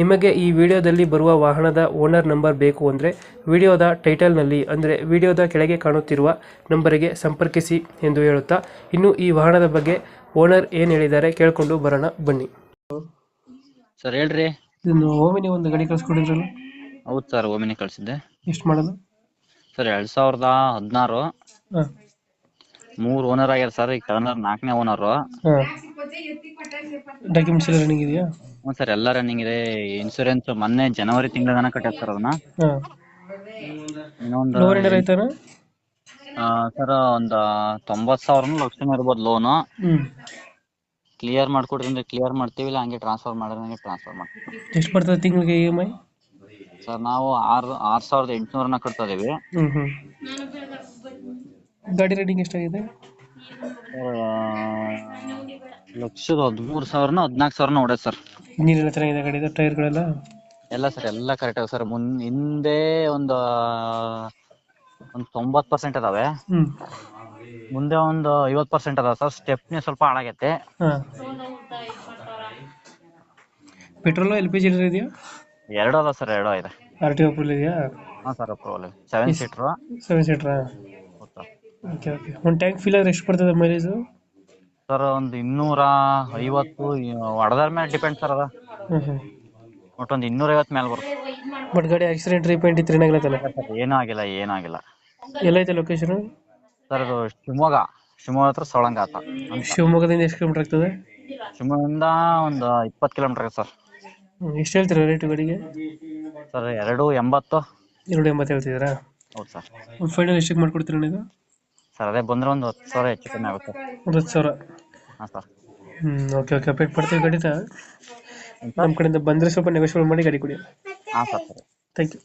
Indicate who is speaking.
Speaker 1: ನಿಮಗೆ ಈ ವಿಡಿಯೋದಲ್ಲಿ ಬರುವ ವಾಹನದ ಓನರ್ ನಂಬರ್ ಬೇಕು ಅಂದರೆ ವಿಡಿಯೋದ ಟೈಟಲ್ನಲ್ಲಿ ಅಂದರೆ ವಿಡಿಯೋದ ಕೆಳಗೆ ಕಾಣುತ್ತಿರುವ ನಂಬರಿಗೆ ಸಂಪರ್ಕಿಸಿ ಎಂದು ಹೇಳುತ್ತಾ ಇನ್ನು ಈ ವಾಹನದ ಬಗ್ಗೆ ಓನರ್ ಏನು ಹೇಳಿದ್ದಾರೆ ಕೇಳಿಕೊಂಡು ಬರೋಣ ಬನ್ನಿ.
Speaker 2: ಸರ್ ಹೇಳ್ರಿ.
Speaker 1: ಇದನ್ನು ಓಮಿನಿ ಒಂದು ಗಾಡಿ ಕಳಿಸ್ಕೊಂಡಿದ್ರಲ್ಲ?
Speaker 2: ಹೌದು ಸರ್ ಓಮಿನಿ ಕಳ್ಸಿದ್ದೆ.
Speaker 1: ಎಷ್ಟು ಮಾಡೋದು
Speaker 2: ಸರ್ ಎರಡು ಸಾವಿರದ ಹದಿನಾರು.
Speaker 1: ಮೂರು
Speaker 2: ಮೂರ್ ಓನರ್ ಆಗ್ಯಾರ ಸರ್ ಈಗ ನಾಲ್ಕನೇ ಓನರು.
Speaker 1: ಹಾಂ. ಡಾಕ್ಯುಮೆಂಟ್ಸ್ ಎಲ್ಲ ರನ್ನಿಂಗ್ ಇದೆಯಾ?
Speaker 2: ಹ್ಞೂ ಸರ್ ಎಲ್ಲ ರನ್ನಿಂಗ್ ಇದೆ. ಇನ್ಸೂರೆನ್ಸ್ ಮೊನ್ನೆ ಜನವರಿ ತಿಂಗಳದನ ಕಟ್ಟಾರ ಸರ್ ಅದನ್ನ
Speaker 1: ಹಾಂ.
Speaker 2: ಇನ್ನೊಂದು
Speaker 1: ಲೋನ್ ಏನಾರ
Speaker 2: ಸರ್ ಒಂದ್ ತೊಂಬತ್ ಸಾವಿರ ಲಕ್ಷ ಇರ್ಬೋದು ಲೋನು
Speaker 1: ಹ್ಞೂ
Speaker 2: ಕ್ಲಿಯರ್ ಮಾಡ್ಕೊಡ್ರಿ ಅಂದ್ರೆ ಕ್ಲಿಯರ್ ಮಾಡ್ತೀವಿ ಇಲ್ಲ ಹಂಗೆ ಟ್ರಾನ್ಸ್ಫರ್ ಮಾಡಿದ್ರೆ ಹಂಗೆ ಟ್ರಾನ್ಸ್ಫರ್ ಮಾಡ್ತೀವಿ.
Speaker 1: ಎಷ್ಟು ಬರ್ತದೆ ತಿಂಗಳಿಗೆ ಇ ಎಂ ಐ
Speaker 2: ಸರ್ ನಾವು ಆರು ಆರ್ ಸಾವಿರದ ಎಂಟುನೂರನ್ನ ಕಟ್ತಾ ಇದೀವಿ.
Speaker 1: ಹ್ಞೂ ಹ್ಞೂ ಗಾಡಿ ರೇಟಿಂಗ್ ಎಷ್ಟಾಗಿದೆ?
Speaker 2: ಸರ್ ಲಕ್ಷದ ಹದಿಮೂರು ಸಾವಿರನ ಹದಿನಾಲ್ಕು ಸಾವಿರನ ಹೊಡೆದ್ ಸರ್
Speaker 1: ಇಂಜಿನ್ ಎಲ್ಲ ಚೆನ್ನಾಗಿದೆ ಗಾಡಿದು ಟೈರ್ಗಳೆಲ್ಲ?
Speaker 2: ಎಲ್ಲ ಸರ್ ಎಲ್ಲ ಕರೆಕ್ಟ್ ಆಗ ಸರ್. ಮುನ್ ಹಿಂದೆ ಒಂದು ಒಂದು ತೊಂಬತ್ ಪರ್ಸೆಂಟ್ ಅದಾವೆ ಮುಂದೆ ಒಂದು ಐವತ್ ಪರ್ಸೆಂಟ್ ಅದಾವ ಸರ್. ಸ್ಟೆಪ್ನಿ ಸ್ವಲ್ಪ ಹಾಳಾಗೈತೆ.
Speaker 1: ಹಾಂ. ಪೆಟ್ರೋಲು ಎಲ್ ಪಿ ಜಿ ಇದೆಯಾ?
Speaker 2: ಎರಡು ಅದಾವ ಸರ್ ಎರಡು ಇದೆ.
Speaker 1: ಆರ್ ಟಿ ಅಪ್ರೂವಲ್ ಇದೆಯಾ?
Speaker 2: ಹಾಂ sir approval seven seater
Speaker 1: seven ಸೀಟ್ರಾ okay okay. ಒಂದು ಟ್ಯಾಂಕ್ ಫಿಲ್ ಆದ್ರೆ ಎಷ್ಟು ಬರ್ತದೆ ಮೈಲೇಜು
Speaker 2: ಸರ್ ಒಂದು ಇನ್ನೂರ ಐವತ್ತು ಹೊಡೆದ್ರ ಮೇಲೆ ಡಿಪೆಂಡ್ ಸರ್ ಅದ.
Speaker 1: ಹ್ಮ್
Speaker 2: ಒಟ್ಟು ಒಂದು ಇನ್ನೂರ ಐವತ್ತು ಮೇಲೆ ಬರುತ್ತೆ.
Speaker 1: ಬಟ್ ಗಾಡಿ ಆಕ್ಸಿಡೆಂಟ್ ರೀಪೇಂಟ್ ಇತ್ತು ಏನಾಗಿಲ್ಲ
Speaker 2: ಸರ್ ಏನೂ ಆಗಿಲ್ಲ ಏನೂ ಆಗಿಲ್ಲ.
Speaker 1: ಎಲ್ಲೈತೆ ಲೊಕೇಶನ್
Speaker 2: ಸರ್ ಅದು ಶಿವಮೊಗ್ಗ. ಶಿವಮೊಗ್ಗ ಹತ್ರ ಸೊಳಂಗಾತ
Speaker 1: ಶಿವಮೊಗ್ಗದಿಂದ ಎಷ್ಟು ಕಿಲೋಮೀಟರ್ ಆಗ್ತದೆ?
Speaker 2: ಶಿವಮೊಗ್ಗದಿಂದ ಒಂದು ಇಪ್ಪತ್ತು ಕಿಲೋಮೀಟರ್ ಸರ್.
Speaker 1: ಹ್ಮ್, ಎಷ್ಟು ಹೇಳ್ತೀರಾ ರೇಟ್ ಗಾಡಿಗೆ?
Speaker 2: ಸರ್ ಎರಡು ಎಂಬತ್ತು.
Speaker 1: ಎರಡು ಎಂಬತ್ತು ಹೇಳ್ತಿದ್ದೀರಾ?
Speaker 2: ಹೌದು ಸರ್.
Speaker 1: ಒಂದು ಫೈನಲ್ ಎಷ್ಟಕ್ಕೆ ಮಾಡ್ಕೊಡ್ತೀರಾ ನೀವು?
Speaker 2: ಸರ್ ಅದೇ ಬಂದ್ರೆ ಒಂದು ಹತ್ತು ಸಾವಿರ ಹೆಚ್ಚು ಕಮ್ಮಿ ಆಗುತ್ತೆ.
Speaker 1: ಒಂದು ಹತ್ತು ಸಾವಿರ.
Speaker 2: ಹಾಂ ಸರ್.
Speaker 1: ಹ್ಞೂ ಓಕೆ ಓಕೆ ಅಪ್ಡೇಟ್ ಮಾಡ್ತೀವಿ ಗಡಿತ ನಮ್ಮ ಕಡೆಯಿಂದ ಬಂದರೆ ಸ್ವಲ್ಪ ನೆಗೋಷಿಯೇಟ್ ಮಾಡಿ ಗಾಡಿ ಕೊಡಿ.
Speaker 2: ಹಾಂ ಸರ್.
Speaker 1: Thank you